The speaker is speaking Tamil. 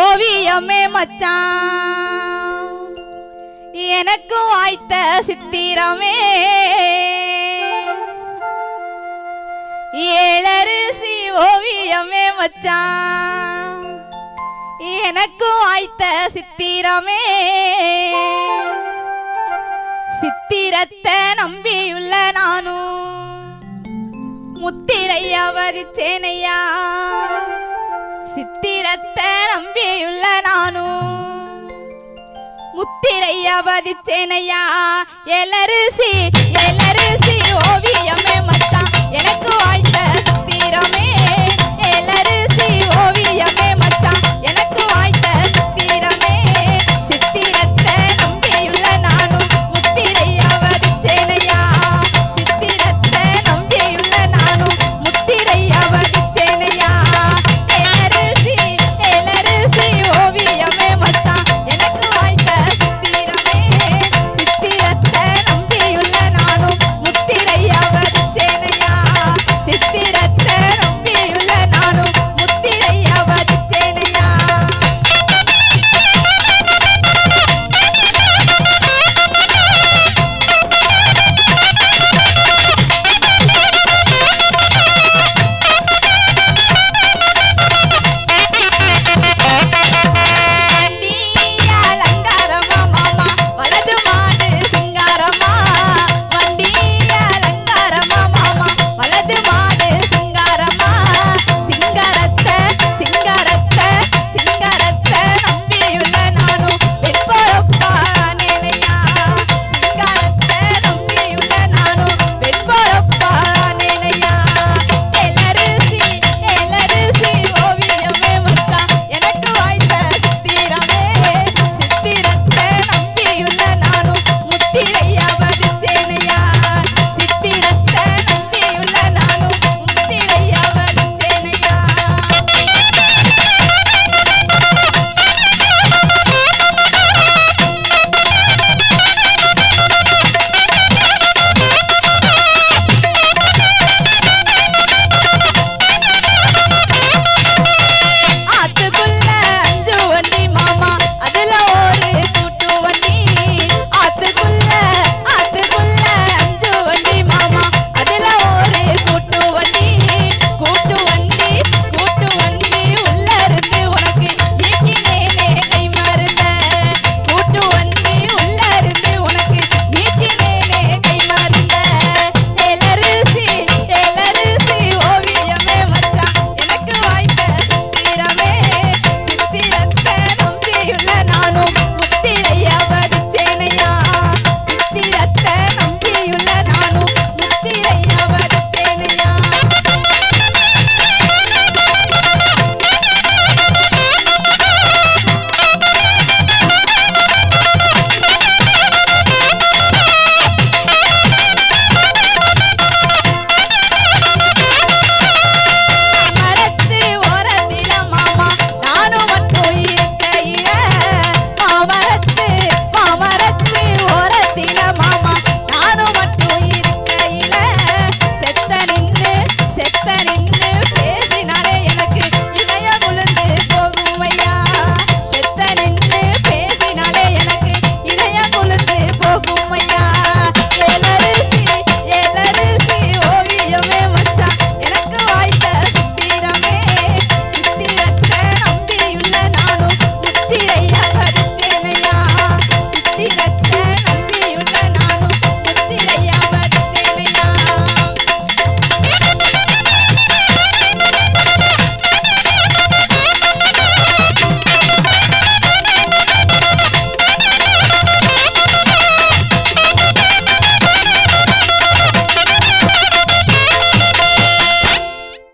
ஓவியமே மச்சான். எனக்கு வாய்த்த சித்திரமே. ஏழரிசி ஓவியமே மச்சான். எனக்கு வாய்த்த சித்திரமே. சித்திரத்தை நம்பியுள்ள நானும் முத்திரையா வரிச்சேனையா சித்திரத்தை நம்பியுள்ள நானும். முத்திரையா வரிச்சேனையா எலரிசி எலரிசி ஓவியமே மச்சான். எனக்கு வாய்